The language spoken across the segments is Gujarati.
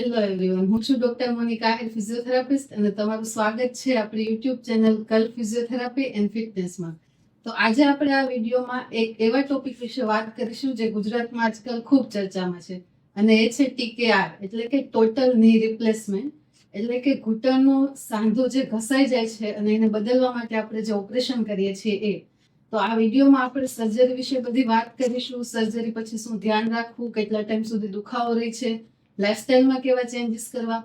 હેલો એવરીવન હું છું ડોક્ટર મોનિકા હેલ્થ ફિઝિયોથેરાપિસ્ટ, અને તમારું સ્વાગત છે આપણી યુટ્યુબ ચેનલ કલ ફિઝિયોથેરાપી એન્ડ ફિટનેસમાં. તો આજે આપણે આ વિડીયોમાં એક એવા ટોપિક વિશે વાત કરીશું જે ગુજરાતમાં આજકાલ ખૂબ ચર્ચામાં છે, અને એ છે ટીકેઆર, એટલે કે ટોટલની રિપ્લેસમેન્ટ, એટલે કે ઘૂંટણનો સાંધો જે ઘસાઈ જાય છે અને એને બદલવા માટે આપણે જે ઓપરેશન કરીએ છીએ એ. તો આ વિડીયોમાં આપણે સર્જરી વિશે બધી વાત કરીશું, સર્જરી પછી શું ધ્યાન રાખવું, કેટલા ટાઈમ સુધી દુખાવો રહે છે લાઇફસ્ટાઈલમાં કેવા ચેન્જીસ કરવા?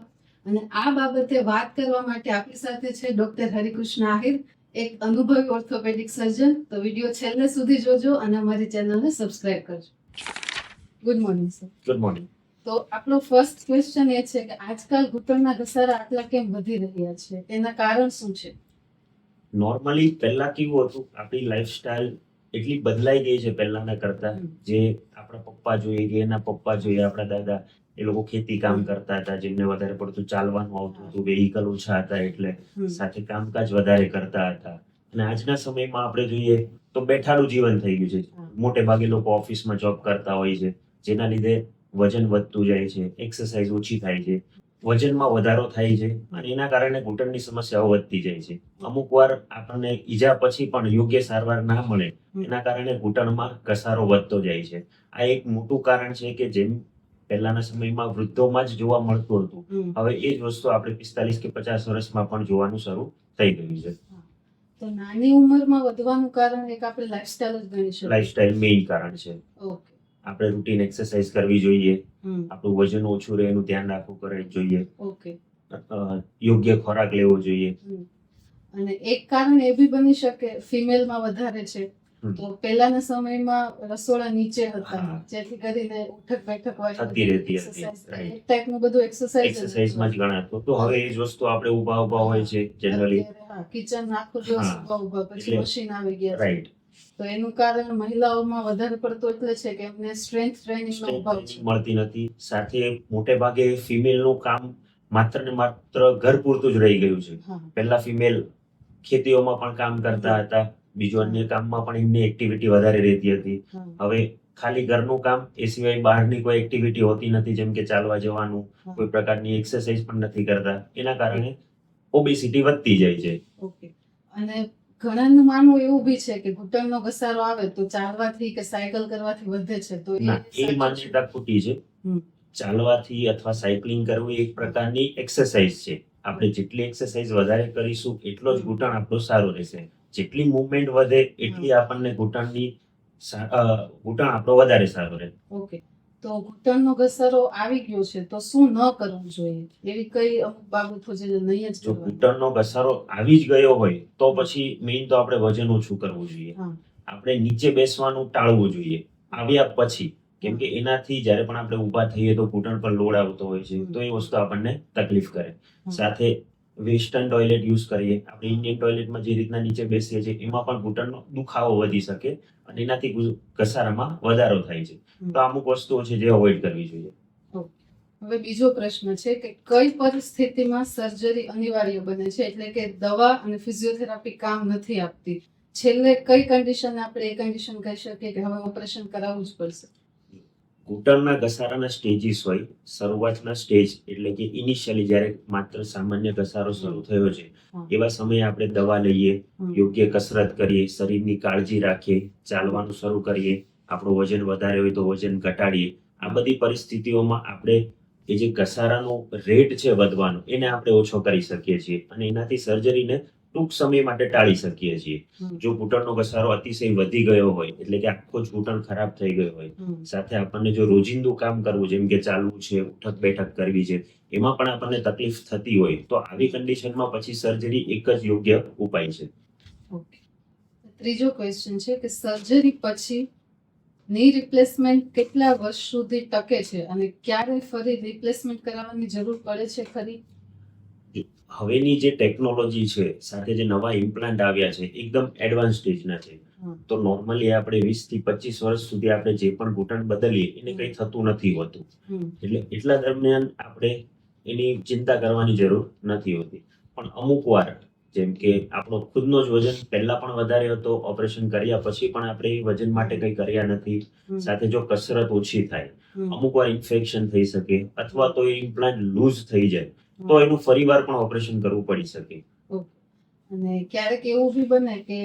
અને આ બાબતે વાત કરવા માટે આપણી સાથે છે ડોક્ટર હરિકૃષ્ણ આહિર એક અનુભવી ઓર્થોપેડિક સર્જન તો વીડિયો છેલ્લે સુધી જોજો અને અમારી ચેનલને સબસ્ક્રાઇબ કરજો. Good morning sir good morning તો આપણો ફર્સ્ટ ક્વેશ્ચન એ છે કે આજકાલ ઘૂંટણના ઘસારા આટલા કેમ વધી રહ્યા છે? એના કારણ શું છે? નોર્મલી પહેલા કેવું હતું? આપણી લાઈફસ્ટાઈલ એટલી બદલાઈ ગઈ છે પહેલાના કરતા. જે આપણા પપ્પા જોઈએ એના પપ્પા જોઈએ આપણા દાદા. એ લોકો ખેતી કામ કરતા હતા જેમને વધારે પડતું ચાલવાનું આવતું હતું વેહિકલ ઓછા હતા એટલે સાથે કામકાજ વધારે કરતા હતા. અને આજના સમયમાં આપણે જોઈએ તો બેઠાડું જીવન થઈ ગયું છે. મોટે ભાગે લોકો ઓફિસમાં જોબ કરતા હોય છે જેના લીધે વજન વધતું જાય છે એક્સરસાઇઝ ઓછી થાય છે વજનમાં વધારો થાય છે અને એના કારણે ઘૂંટણની સમસ્યાઓ વધતી જાય છે. અમુક વાર આપણને ઈજા પછી પણ યોગ્ય સારવાર ના મળે એના કારણે ઘૂંટણમાં ઘસારો વધતો જાય છે. આ એક મોટું કારણ છે કે જેમ પહેલાના સમયમાં વૃદ્ધોમાં જ જોવા મળતું હતું. હવે એ જ વસ્તુ આપણે પિસ્તાલીસ કે પચાસ વર્ષમાં પણ જોવાનું શરૂ થઈ ગયું છે. તો નાની ઉંમરમાં વધવાનું કારણ એક આપણે લાઇફસ્ટાઈલ જ ગણી શકીએ. લાઈફસ્ટાઈલ મેઇન કારણ છે. ઓકે આપણે રૂટીન એક્સરસાઇઝ કરવી જોઈએ. આપણું વજન ઓછું રહે એનું ધ્યાન રાખવું કરે જોઈએ. ઓકે યોગ્ય ખોરાક લેવો જોઈએ. અને એક કારણ એ બી બની શકે ફિમેલમાં વધારે છે. તો પહેલાના સમયમાં રસોડા નીચે હતા. જેથી કરીને ઉઠક બેઠક વાળી થતી રહેતી હતી, એક ટાઈપનું બધું એક્સરસાઇઝ એક્સરસાઇઝમાં જ ગણાતું. તો હવે એ જ વસ્તુ આપણે ઊભા ઊભા હોય છે જનરલી કિચન આખો દિવસ ઊભા ઊભા પછી મશીન આવી ગયા રાઈટ તો એનું કારણ મહિલાઓમાં વધારે પડતું એટલે છે કે એમને સ્ટ્રેન્થ ટ્રેનિંગનો અભાવ મળતી નથી. સાથે મોટે ભાગે ફિમેલનું કામ માત્ર ને માત્ર ઘર પૂરતું જ રહી ગયું છે. પહેલા ફિમેલ ખેતીઓમાં પણ કામ કરતા હતા. બીજું અન્ય કામમાં પણ એમની એક્ટિવિટી વધારે રહેતી હતી. હવે ખાલી ઘરનું કામ એ સિવાય બહારની કોઈ એક્ટિવિટી હોતી નથી જેમ કે ચાલવા જવાનું કોઈ પ્રકારની એક્સરસાઇઝ પણ નથી કરતા. એના કારણે ઓબેસિટી વધતી જાય છે. ઓકે અને ઘણાનું માનવું એવું બી છે કે ઘૂંટણનો ઘસારો આવે તો ચાલવાથી કે સાયકલ કરવાથી વધે છે તો એ માનસિકતા ખોટી છે. ચાલવાથી અથવા સાયકલિંગ કરવું એક પ્રકારની એક્સરસાઇઝ છે. આપણે જેટલી એક્સરસાઇઝ વધારે કરીશું એટલો જ ઘૂંટણ આપણું સારું રહેશે. જેટલી મુવમેન્ટ વધે એટલી આપણને ઘૂંટણની ઘૂંટણ આપણો વધારે સારો રહે. ઓકે. તો ઘૂંટણનો ઘસારો આવી ગયો છે તો શું ન કરવું જોઈએ? એવી કઈ અમુક બાબતો છે જે નહીં જ જો ઘૂંટણનો ઘસારો આવી જ ગયો હોય તો પછી મેઇન તો આપણે વજન ઓછું કરવું જોઈએ? આપણે નીચે બેસવાનું ટાળવું જોઈએ. આવ્યા પછી કેમ કે એનાથી જ્યારે પણ આપણે ઊભા થઈએ તો ઘૂંટણ પર લોડ આવતો હોય છે તો એ વસ્તુ આપણને તકલીફ કરે. સાથે વેસ્ટર્ન ટોયલેટ યુઝ કરીએ. આપણે ઇન્ડિયન ટોયલેટમાં જે રીતના નીચે બેસીએ છીએ એમાં પણ ઘૂંટણનો દુખાવો વધી શકે અને એનાથી ઘસારામાં વધારો થાય છે. તો અમુક વસ્તુઓ છે જે અવોઇડ કરવી જોઈએ. હવે બીજો પ્રશ્ન છે કે કઈ પરિસ્થિતિમાં સર્જરી અનિવાર્ય બને છે? એટલે કે દવા અને ફિઝિયોથેરાપી કામ નથી આપતી. છેલ્લે કઈ કન્ડિશન આપણે એ કન્ડિશન કહી શકીએ કે હવે ઓપરેશન કરાવવું જ પડશે? ઘૂંટણના ઘસારાના સ્ટેજીસ હોય શરૂઆતના સ્ટેજ એટલે કે ઇનિશિયલી જ્યારે માત્ર સામાન્ય ઘસારો શરૂ થયો છે એવા સમયે આપણે દવા લઈએ યોગ્ય કસરત કરીએ શરીરની કાળજી રાખીએ ચાલવાનું શરૂ કરીએ આપણું વજન વધારે હોય તો વજન ઘટાડીએ આ બધી પરિસ્થિતિઓમાં આપણે એ જે ઘસારાનો રેટ છે વધવાનો એને આપણે ઓછો કરી શકીએ છીએ. અને એનાથી સર્જરીને ટૂંક સમય માટે ટાળી શકીએ છીએ. જો ઘૂંટણનો ઘસારો અતિશય વધી ગયો હોય એટલે કે આખો જ ઘૂંટણ ખરાબ થઈ ગયો હોય સાથે આપણને જો રોજિંદુ કામ કરવું જેમ કે ચાલવું છે ઉઠક બેઠક કરવી છે એમાં પણ આપણને તકલીફ થતી હોય તો આવી કન્ડિશનમાં પછી સર્જરી એક જ યોગ્ય ઉપાય છે. ત્રીજો ક્વેશ્ચન છે કે સર્જરી પછી ની રિપ્લેસમેન્ટ કેટલા વર્ષ સુધી ટકે છે અને ક્યારે ફરી રિપ્લેસમેન્ટ કરાવવાની જરૂર પડે છે ખરી? હવેની જે ટેકનોલોજી છે સાથે જે નવા ઇમ્પ્લાન્ટ આવ્યા છે એકદમ એડવાન્સ સ્ટેજના છે. તો નોર્મલી આપણે વીસથી પચીસ વર્ષ સુધી આપણે જે પણ ઘૂંટણ બદલીએ એને કંઈ થતું નથી હોતું. એટલે એટલા દરમિયાન આપણે એની ચિંતા કરવાની જરૂર નથી હોતી. પણ અમુક વાર જેમ કે આપણો ખુદનો જ વજન પહેલા પણ વધારે હતો ઓપરેશન કર્યા પછી પણ આપણે વજન માટે કંઈ કર્યા નથી. સાથે જો કસરત ઓછી થાય અમુક વાર ઇન્ફેક્શન થઈ શકે અથવા તો એ ઇમ્પ્લાન્ટ લૂઝ થઈ જાય. તો એનું ફરીવાર પણ ઓપરેશન કરવું પડી શકે. અને ક્યારેક એવું બી બને કે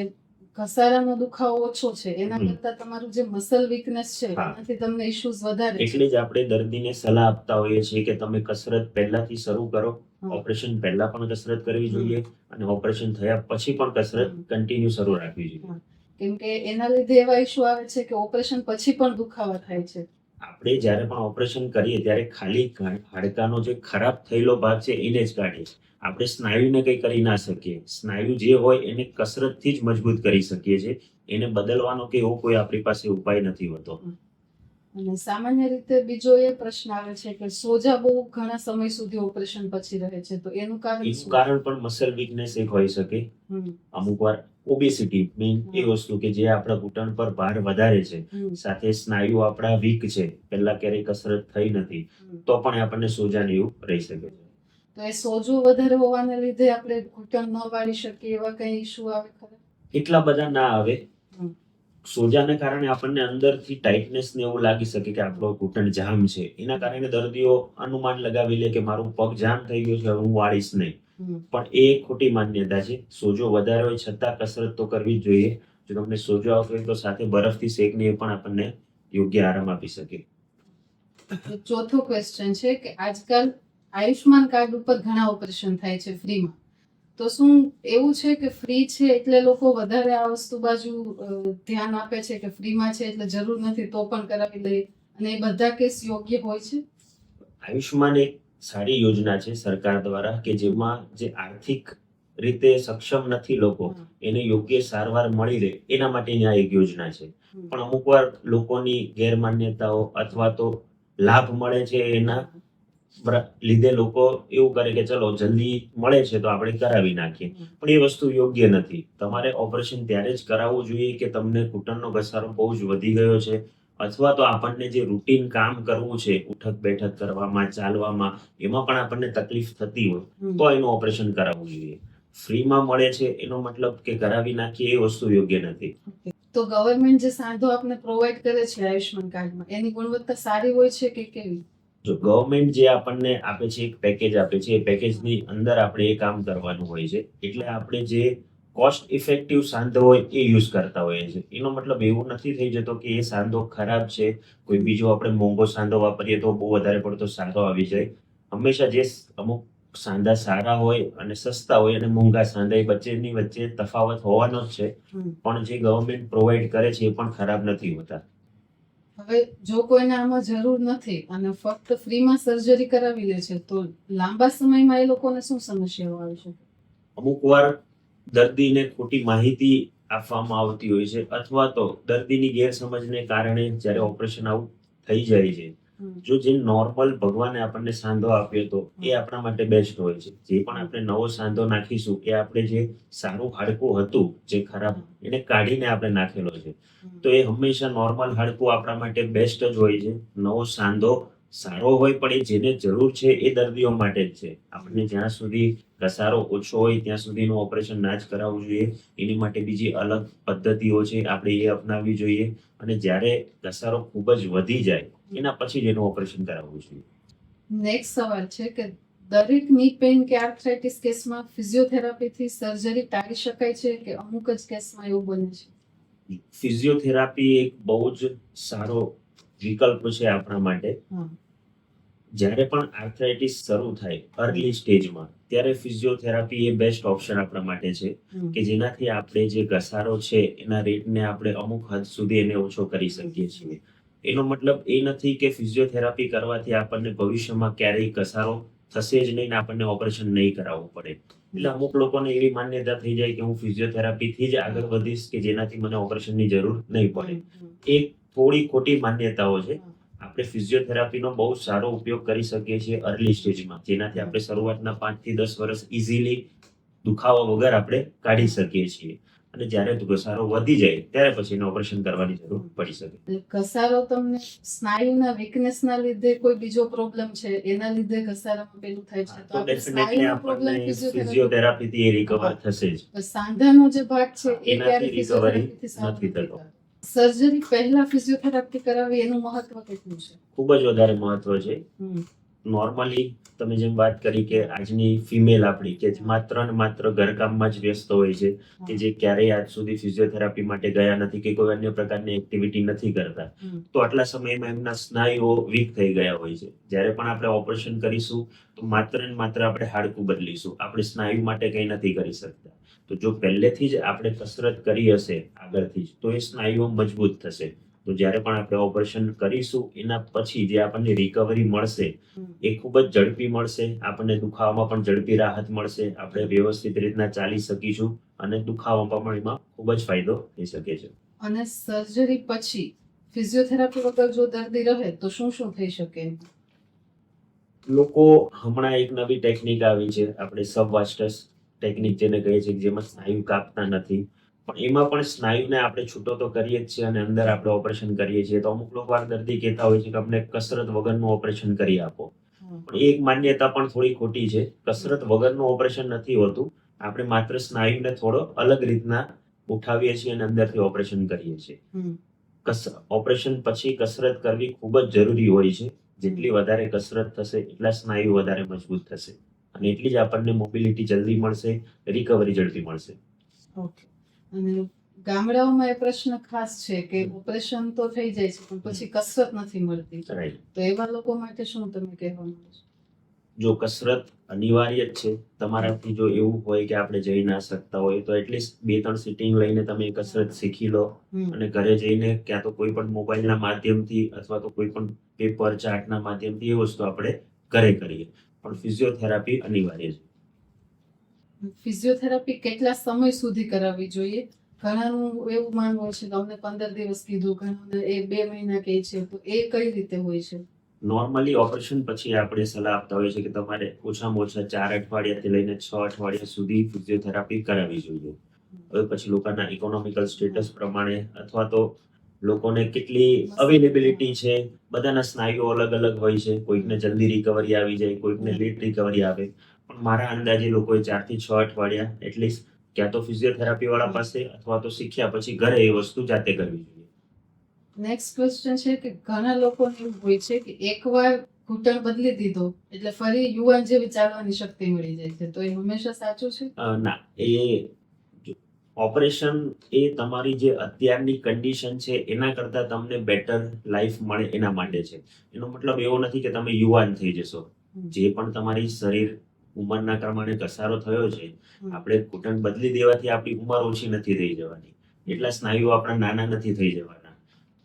ઘસારાનો દુખાવો ઓછો છે એના. કરતા તમારું જે મસલ વીકનેસ છે એનાથી તમને ઇશ્યુઝ વધારે એટલે જ આપણે દર્દીને સલાહ આપતા હોઈએ છીએ કે તમે કસરત પહેલાથી શરૂ કરો. ઓપરેશન પહેલા પણ કસરત કરવી જોઈએ અને ઓપરેશન થયા પછી પણ કસરત કન્ટિન્યુ શરૂ રાખવી જોઈએ. કેમ કે એના લીધે એવા ઇશ્યુ આવે છે કે ઓપરેશન પછી પણ દુખાવા થાય છે. આપણે જ્યારે પણ ઓપરેશન કરીએ ત્યારે ખાલી હાડકાનો જે ખરાબ થયેલો ભાગ છે, એને જ કાઢીએ આપણે સ્નાયુને કંઈ કરી ના શકીએ. સ્નાયુ જે હોય એને કસરતથી જ મજબૂત કરી શકીએ છીએ. એને બદલવાનો કે એવો કોઈ આપણી પાસે ઉપાય નથી હોતો. અને સામાન્ય રીતે બીજો એ પ્રશ્ન આવે છે કે સોજા બહુ ઘણા સમય સુધી ઓપરેશન પછી રહે છે તો એનું કારણ એનું કારણ પણ મસલ વીકનેસ એક હોઈ શકે. અમુક વાર ઓબેસિટી મેઇન એ વસ્તુ કે જે આપણા ઘૂંટણ પર ભાર વધારે છે. સાથે સ્નાયુ આપણા વીક છે. પહેલા ક્યારેય કસરત થઈ નથી. તો પણ આપણને સોજા ને એવું રહી શકે છે. તો એ સોજો વધારે હોવાને લીધે આપણે ઘૂંટણ ન વાળી શકીએ એવા કઈ ઇશ્યુ આવે ખરા? એટલા બધા ના આવે. સોજાને કારણે આપણને અંદરથી ટાઈટનેસ ને એવું લાગી શકે કે આપણો ઘૂંટણ જામ છે. એના કારણે દર્દીઓ અનુમાન લગાવી લે કે મારું પગ જામ થઈ ગયું છે હું વાળીશ નહીં. પણ એ ખોટી માન્યતા છે. સોજો વધારે હોય છતાં કસરત તો કરવી જ જોઈએ. જો તમને સોજો આવતો હોય તો સાથે બરફથી શેકને એ પણ આપણને યોગ્ય આરામ આપી શકે. ચોથો ક્વેશ્ચન છે કે આજકાલ આયુષ્માન કાર્ડ ઉપર ઘણા ઓપરેશન થાય છે ફ્રીમાં તો શું એવું છે કે ફ્રી છે એટલે લોકો વધારે આ વસ્તુ બાજુ ધ્યાન આપે છે કે ફ્રીમાં છે એટલે જરૂર નથી તો પણ કરાવી લઈએ? અને એ બધા કેસ યોગ્ય હોય છે? આયુષ્માન એક સારી યોજના છે સરકાર દ્વારા કે જેમાં જે આર્થિક રીતે સક્ષમ નથી લોકો એને યોગ્ય સારવાર મળી રહે એના માટેની આ એક યોજના છે. પણ અમુક વાર લોકોની ગેરમાન્યતાઓ અથવા તો લાભ મળે છે એના લીધે લોકો એવું કરે કે ચલો જલ્દી મળે છે તો આપણે કરાવી નાખીએ. પણ એ વસ્તુ યોગ્ય નથી. તમારે ઓપરેશન ત્યારે જ કરાવવું જોઈએ કે તમને ઘૂંટણનો ઘસારો બહુ જ વધી ગયો છે અથવા તો આપણને જે રૂટીન કામ કરવું છે ઉઠક બેઠક કરવામાં ચાલવામાં એમાં પણ આપણને તકલીફ થતી હોય તો એનું ઓપરેશન કરાવવું જોઈએ. ફ્રીમાં મળે છે એનો મતલબ કે કરાવી નાખીએ એ વસ્તુ યોગ્ય નથી. તો ગવર્મેન્ટ જે સાંધો આપને પ્રોવાઈડ કરે છે આયુષ્માન કાર્ડમાં એની ગુણવત્તા સારી હોય છે કે કેવી? જો ગવર્મેન્ટ જે આપણને આપે છે એક પેકેજ આપે છે એ પેકેજની અંદર આપણે એ કામ કરવાનું હોય છે. એટલે આપણે જે કોસ્ટ ઇફેક્ટિવ સાંધો હોય એ યુઝ કરતા હોઈએ છીએ. એનો મતલબ એવું નથી થઈ જતો કે એ સાંધો ખરાબ છે કોઈ બીજો આપણે મોંઘો સાંધો વાપરીએ તો બહુ વધારે પડતો સારો આવી જાય. હંમેશા જે અમુક સાંધા સારા હોય અને સસ્તા હોય અને મોંઘા સાંધા એ વચ્ચેની વચ્ચે તફાવત હોવાનો જ છે. પણ જે ગવર્મેન્ટ પ્રોવાઈડ કરે છે એ પણ ખરાબ નથી હોતા. હવે જો કોઈને આમાં જરૂર નથી અને ફક્ત ફ્રીમાં સર્જરી કરાવી લે છે, તો લાંબા સમયમાં એ લોકોને શું સમસ્યાઓ આવી શકે અમુક વાર દર્દીને ખોટી માહિતી આપવામાં આવતી હોય છે, અથવા તો દર્દીની ગેરસમજને કારણે જ્યારે ઓપરેશન આવું થઈ જાય છે. જો જે નોર્મલ ભગવાને આપણને સાંધો આપ્યો તો એ આપણા માટે બેસ્ટ હોય છે. જે પણ આપણે નવો સાંધો નાખીશું કે આપણે જે સારું હાડકું હતું જે ખરાબ એને કાઢીને આપણે નાખેલો છે. તો એ હંમેશા નોર્મલ હાડકું આપણા માટે બેસ્ટ જ હોય છે. નવો સાંધો સારો હોય પણ એ જેને જરૂર છે એ દર્દીઓ માટે જ છે. આપણને જ્યાં સુધી ઘસારો ઓછો હોય ત્યાં સુધીનું ઓપરેશન ના જ કરાવવું જોઈએ. એની માટે બીજી અલગ પદ્ધતિઓ છે આપણે એ અપનાવવી જોઈએ. અને જ્યારે ઘસારો ખૂબ જ વધી જાય એના પછી જ એનું ઓપરેશન કરાવવું જોઈએ. નેક્સ્ટ સવાલ છે કે દરેકની પેઇન કે આર્થરાઇટિસ કેસમાં ફિઝિયોથેરાપીથી સર્જરી ટાળી શકાય છે કે અમુક જ કેસમાં એવું બને છે? ફિઝિયોથેરાપી એક બહુ જ સારો વિકલ્પ છે આપણા માટે. જ્યારે પણ આર્થરાઇટિસ શરૂ થાય અર્લી સ્ટેજમાં ત્યારે ફિઝિયોથેરાપી એ બેસ્ટ ઓપ્શન આપણા માટે છે કે જેનાથી આપણે જે ઘસારો છે એના રેટને આપણે અમુક હદ સુધી એને ઓછો કરી શકીએ છીએ. એનો મતલબ એ નથી કે ફિઝિયોથેરાપી કરવાથી આપણને ભવિષ્યમાં ક્યારેય ઘસારો થશે જ નહીં આપણને ઓપરેશન નહીં કરાવવું પડે. એટલે અમુક લોકોને એવી માન્યતા થઈ જાય કે હું ફિઝિયોથેરાપીથી જ આગળ વધીશ કે જેનાથી મને ઓપરેશનની જરૂર નહીં પડે. એ થોડી ખોટી માન્યતાઓ છે. આપણે ફિઝિયોથેરાપીનો બહુ સારો ઉપયોગ કરી શકીએ છીએ અર્લી સ્ટેજમાં જેનાથી આપણે શરૂઆતના પાંચથી દસ વર્ષ ઇઝીલી દુખાવા વગર આપણે કાઢી શકીએ છીએ. અને જ્યારે ઘસારો વધી જાય ત્યારે પછી ઓપરેશન કરવાની જરૂર પડી શકે. ઘસારો તમને સ્નાયુના વીકનેસના લીધે કોઈ બીજો પ્રોબ્લેમ છે? એના લીધે ઘસારામાં પેલું થાય છે? તો ડેફિનેટલી આપણને ફિઝિયોથેરાપી ફિઝિયોથેરાપીથી એ રિકવર થશે જ. સાંધાનો જે ભાગ છે એ ક્યારે ફિઝિયોથેરાપીથી નથી થતો. સર્જરી પહેલા ફિઝિયોથેરાપી કરાવી એનું મહત્વ કેટલું છે? ખૂબ જ વધારે મહત્વ છે. નોર્મલી તમે જેમ વાત કરી કે આજની ફિમેલ આપણી કે જે માત્ર ને માત્ર ઘરકામમાં જ વ્યસ્ત હોય છે કે જે ક્યારેય આજ સુધી ફિઝિયોથેરાપી માટે ગયા નથી કે કોઈ અન્ય પ્રકારની એક્ટિવિટી નથી કરતા તો આટલા સમયમાં એમના સ્નાયુઓ વીક થઈ ગયા હોય છે. જ્યારે પણ આપણે ઓપરેશન કરીશું તો માત્ર ને માત્ર આપણે હાડકું બદલીશું આપણે સ્નાયુ માટે કંઈ નથી કરી શકતા. તો જો પહેલેથી જ આપણે કસરત કરી હશે આગળથી જ તો એ સ્નાયુઓ મજબૂત થશે. તો જ્યારે પણ આપણે ઓપરેશન કરીશું એના પછી જે આપણને રિકવરી મળશે એ ખૂબ જ ઝડપી મળશે. આપણને દુખાવામાં પણ ઝડપી રાહત મળશે. આપણે વ્યવસ્થિત રીતના ચાલી શકીશું અને દુખાવામાં પણ એમાં ખૂબ જ ફાયદો થઈ શકે છે. અને સર્જરી પછી ફિઝિયોથેરાપી વગર જો દર્દી રહે તો શું શું થઈ શકે? લોકો હમણાં એક નવી ટેકનિક આવી છે. આપણે સબવાસ્ટસ ટેકનિક જેને કહીએ છીએ જેમાં સ્નાયુ કાપતા નથી. પણ એમાં પણ સ્નાયુને આપણે છૂટો તો કરીએ જ છીએ અને અંદર આપણે ઓપરેશન કરીએ છીએ. તો અમુક લોકો વાર દર્દી કહેતા હોય છે કે અમને કસરત વગરનું ઓપરેશન કરી આપો. પણ એક માન્યતા પણ થોડી ખોટી છે. કસરત વગરનું ઓપરેશન નથી હોતું. આપણે માત્ર સ્નાયુને થોડો અલગ રીતના ઉઠાવીએ છીએ અને અંદરથી ઓપરેશન કરીએ છીએ. ઓપરેશન પછી કસરત કરવી ખૂબ જ જરૂરી હોય છે. જેટલી વધારે કસરત થશે એટલા સ્નાયુ વધારે મજબૂત થશે. અને એટલી જ આપણને મોબિલિટી જલ્દી મળશે રિકવરી ઝડપી મળશે. ઓકે. અને ગામડાઓમાં એ પ્રશ્ન ખાસ છે કે ઓપરેશન તો થઈ જાય છે પણ પછી કસરત નથી મળતી. તો એવા લોકો માટે શું તમે કહેવા માંગો છો? જો કસરત અનિવાર્ય જ છે તમારાથી જો એવું હોય કે આપણે જઈ ના શકતા હોય તો એટલીસ્ટ બે ત્રણ સિટિંગ લઈને તમે કસરત શીખી લો. અને ઘરે જઈને ક્યાં તો કોઈ પણ મોબાઈલના માધ્યમથી અથવા તો કોઈ પણ પેપર ચાર્ટના માધ્યમથી એ વસ્તુ આપણે ઘરે કરીએ. પણ ફિઝિયોથેરાપી અનિવાર્ય છે. ફિઝિયોથેરાપી કેટલા સમય સુધી કરાવવી જોઈએ? ઘણાનું એવું માનવું છે કે અમને પંદર દિવસ કીધું, ઘણાને એ બે મહિના કહે છે. તો એ કઈ રીતે હોય છે? નોર્મલી ઓપરેશન પછી આપણે સલાહ આપતા હોઈએ છીએ કે તમારે ઓછામાં ઓછા ચાર અઠવાડિયાથી લઈને છ અઠવાડિયા સુધી ફિઝિયોથેરાપી કરાવવી જોઈએ. હવે પછી લોકોના ઇકોનોમિકલ સ્ટેટસ પ્રમાણે અથવા તો લોકોને કેટલી અવેલેબિલિટી છે, બધાના સ્નાયુઓ અલગ અલગ હોય છે. કોઈકને જલ્દી રિકવરી આવી જાય, કોઈકને લેટ રિકવરી આવે. મારા અંદાજે લોકોએ ચારથી છ અઠવાડિયા એટલીસ્ટ ક્યાં તો ફિઝિયોથેરાપી વાળા પાસે અથવા તો શીખ્યા પછી ઘરે એ વસ્તુ જાતે કરવી જોઈએ. નેક્સ્ટ ક્વેશ્ચન છે કે ઘણા લોકોને એવું હોય છે કે એકવાર ઘૂંટણ બદલી દીધો એટલે ફરી યુવાન જેવી ચાલવાની શક્તિ મળી જાય છે. તો એ હંમેશા સાચું છે? ના. એ ઓપરેશન એ તમારી જે અત્યારની કન્ડિશન છે એના કરતાં તમને બેટર લાઈફ મળે એના માટે છે. એનો મતલબ એવો નથી કે તમે યુવાન થઈ જશો. જે પણ તમારી શરીર ઉંમરના પ્રમાણે ઘસારો થયો છે. આપણે ઘૂંટણ બદલી દેવાથી આપણી ઉંમર ઓછી નથી થઈ જવાની. એટલા સ્નાયુઓ આપણા નાના નથી થઈ જવાના.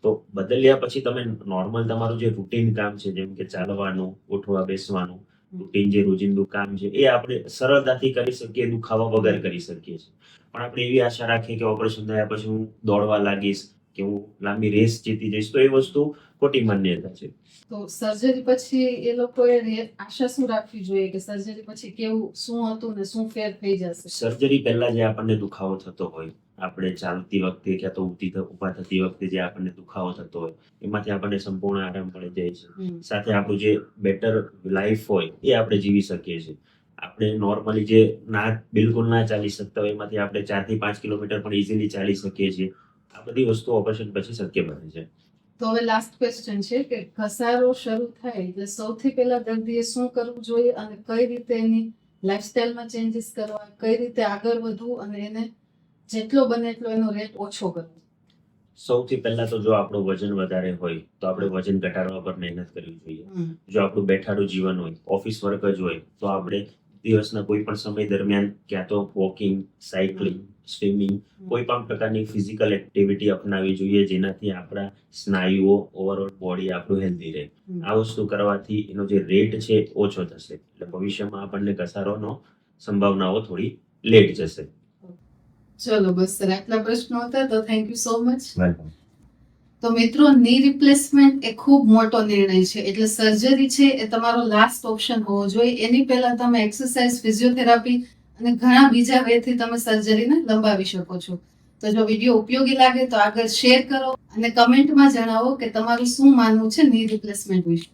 તો બદલ્યા પછી તમે નોર્મલ તમારું જે રૂટીન કામ છે જેમ કે ચાલવાનું ઉઠવા બેસવાનું રૂટીન જે રોજિંદુ કામ છે એ આપણે સરળતાથી કરી શકીએ દુખાવા વગર કરી શકીએ છીએ. પણ આપણે એવી આશા રાખીએ કે ઓપરેશન થયા પછી હું દોડવા લાગીશ કે હું લાંબી રેસ જીતી જઈશ તો એ વસ્તુ ખોટી માન્યતા છે. તો સર્જરી પછી એ લોકોએ આશા શું રાખવી જોઈએ કે સર્જરી પછી કેવું શું હતું ને શું ફેર થઈ જશે? સર્જરી પહેલા જે આપણને દુખાવો થતો હોય આપણે ચાલતી વખતે ક્યાં તો થ- ઊભા થતી વખતે જે આપણને દુખાવો થતો હોય એમાંથી આપણને સંપૂર્ણ આરામ મળી જાય છે. સાથે આપણું જે બેટર લાઈફ હોય એ આપણે જીવી શકીએ છીએ. આપણે નોર્મલી જે ના બિલકુલ ના ચાલી શકતા હોય એમાંથી આપણે ચારથી પાંચ કિલોમીટર પણ ઇઝીલી ચાલી શકીએ છીએ. આ બધી વસ્તુ ઓપરેશન પછી શક્ય બને છે તો હવે લાસ્ટ ક્વેશ્ચન છે કે ઘસારો શરૂ થાય એટલે સૌથી પહેલા દર્દીએ શું કરવું જોઈએ અને કઈ રીતે એની લાઇફસ્ટાઈલમાં ચેન્જીસ કરવા કઈ રીતે આગળ વધવું અને એને જેટલો બને એટલો એનો રેટ ઓછો કરવો. સૌથી પહેલા તો જો આપણું વજન વધારે હોય તો આપણે વજન ઘટાડવા પર મહેનત કરવી જોઈએ. જો આપણું બેઠાડું જીવન હોય ઓફિસ વર્ક જ હોય તો આપણે દિવસના કોઈ પણ સમય દરમિયાન ક્યાં તો વોકિંગ સાયકલિંગ સ્વિમિંગ કોઈ પણ પ્રકારની ફિઝિકલ એક્ટિવિટી અપનાવવી જોઈએ જેનાથી આપણા સ્નાયુઓ ઓવરઓલ બોડી આપણું હેલ્ધી રહે. આ વસ્તુ કરવાથી એનો જે રેટ છે ઓછો થશે. એટલે ભવિષ્યમાં આપણને ઘસારોનો સંભાવનાઓ થોડી લેટ જશે. ચલો બસ સર આટલા પ્રશ્નો હતા તો થેન્ક યુ સો મચ તો મિત્રો ની રિપ્લેસમેન્ટ એ ખૂબ મોટો નિર્ણય છે. એટલે સર્જરી છે એ તમારો લાસ્ટ ઓપ્શન હોવો જોઈએ. એની પહેલા તમે એક્સરસાઇઝ ફિઝિયોથેરાપી અને ઘણા બીજા વેથી તમે સર્જરીને લંબાવી શકો છો. તો જો વીડિયો ઉપયોગી લાગે તો આગળ શેર કરો અને કમેન્ટમાં જણાવો કે તમારું શું માનવું છે ની રિપ્લેસમેન્ટ વિશે.